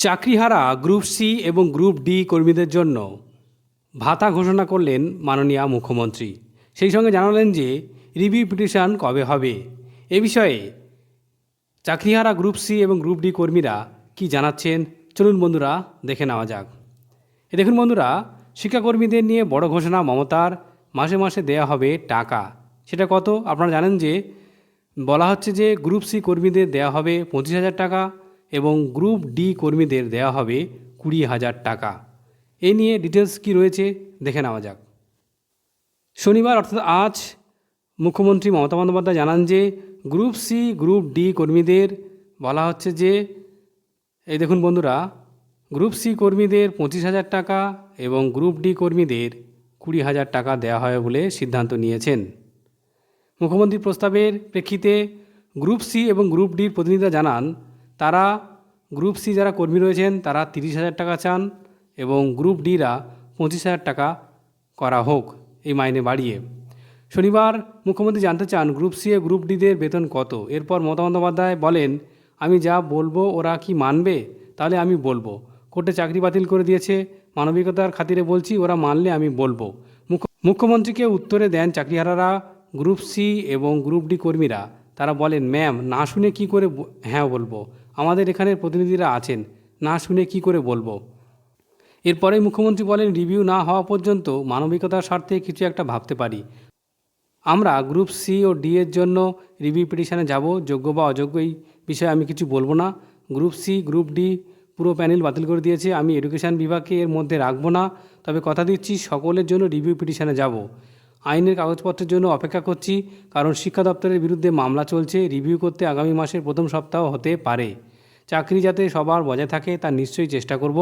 চাকরিহারা group C এবং group D কর্মীদের জন্য ভাতা ঘোষণা করলেন মাননীয় মুখ্যমন্ত্রী। সেই সঙ্গে জানালেন যে রিভিউ পিটিশন কবে হবে? এ বিষয়ে চাকরিহারা গ্রুপ সি এবং গ্রুপ ডি কর্মীরা কি জানাচ্ছেন? চলুন বন্ধুরা, দেখে নেওয়া যাক। দেখুন বন্ধুরা, শিক্ষাকর্মীদের নিয়ে বড় ঘোষণা মমতার, মাসে মাসে দেয়া হবে টাকা। সেটা কত? আপনারা জানেন যে বলা হচ্ছে যে গ্রুপ সি কর্মীদের দেয়া হবে পঁচিশ হাজার টাকা এবং গ্রুপ ডি কর্মীদের দেয়া হবে কুড়ি হাজার টাকা। এ নিয়ে ডিটেলস কি রয়েছে দেখে নেওয়া যাক। শনিবার, অর্থাৎ আজ, মুখ্যমন্ত্রী মমতা বন্দ্যোপাধ্যায় জানান যে, গ্রুপ সি, গ্রুপ ডি কর্মীদের বলা হচ্ছে যে, এই দেখুন বন্ধুরা, গ্রুপ সি কর্মীদের পঁচিশ হাজার টাকা এবং গ্রুপ ডি কর্মীদের কুড়ি হাজার টাকা দেওয়া হবে বলে সিদ্ধান্ত নিয়েছেন। মুখ্যমন্ত্রীর প্রস্তাবের প্রেক্ষিতে গ্রুপ সি এবং গ্রুপ ডির প্রতিনিধিরা জানান তারা গ্রুপ সি যারা কর্মী রয়েছেন, তারা তিরিশ হাজার টাকা চান এবং গ্রুপ ডিরা পঁচিশ হাজার টাকা করা হোক এই মাইনে বাড়িয়ে। শনিবার মুখ্যমন্ত্রী জানতে চান, গ্রুপ সি এ গ্রুপ ডিদের বেতন কত? এরপর মমতা বন্দ্যোপাধ্যায় বলেন, আমি যা বলব ওরা কি মানবে? তাহলে আমি বলব। কোর্টে চাকরি বাতিল করে দিয়েছে। মানবিকতার খাতিরে বলছি, ওরা মানলে আমি বলব। মুখ্য- মুখ্যমন্ত্রীকে উত্তরে দেন চাকরিহারারা, গ্রুপ সি এবং গ্রুপ ডি কর্মীরা। তারা বলেন, ম্যাম, না শুনে কি করে হ্যাঁ বলব? আমাদের এখানের প্রতিনিধিরা আছেন। না শুনে কি করে বলব? এরপরে মুখ্যমন্ত্রী বলেন, রিভিউ না হওয়া পর্যন্ত মানবিকতার স্বার্থে কিছু একটা ভাবতে পারি। আমরা গ্রুপ সি ও ডি এর জন্য রিভিউ পিটিশনে যাব, যোগ্য বা অযোগ্য এই বিষয়ে আমি কিছু বলব না। গ্রুপ সি গ্রুপ ডি পুরো প্যানেল বাতিল করে দিয়েছে। আমি এডুকেশন বিভাগকে এর মধ্যে রাখব না। তবে কথা দিচ্ছি, সকলের জন্য রিভিউ পিটিশনে যাব। আইনের কাগজপত্রের জন্য অপেক্ষা করছি, কারণ শিক্ষা দপ্তরের বিরুদ্ধে মামলা চলছে। রিভিউ করতে আগামী মাসের প্রথম সপ্তাহ হতে পারে। চাকরি যাতে সবার বজায় থাকে তা নিশ্চয়ই চেষ্টা করব।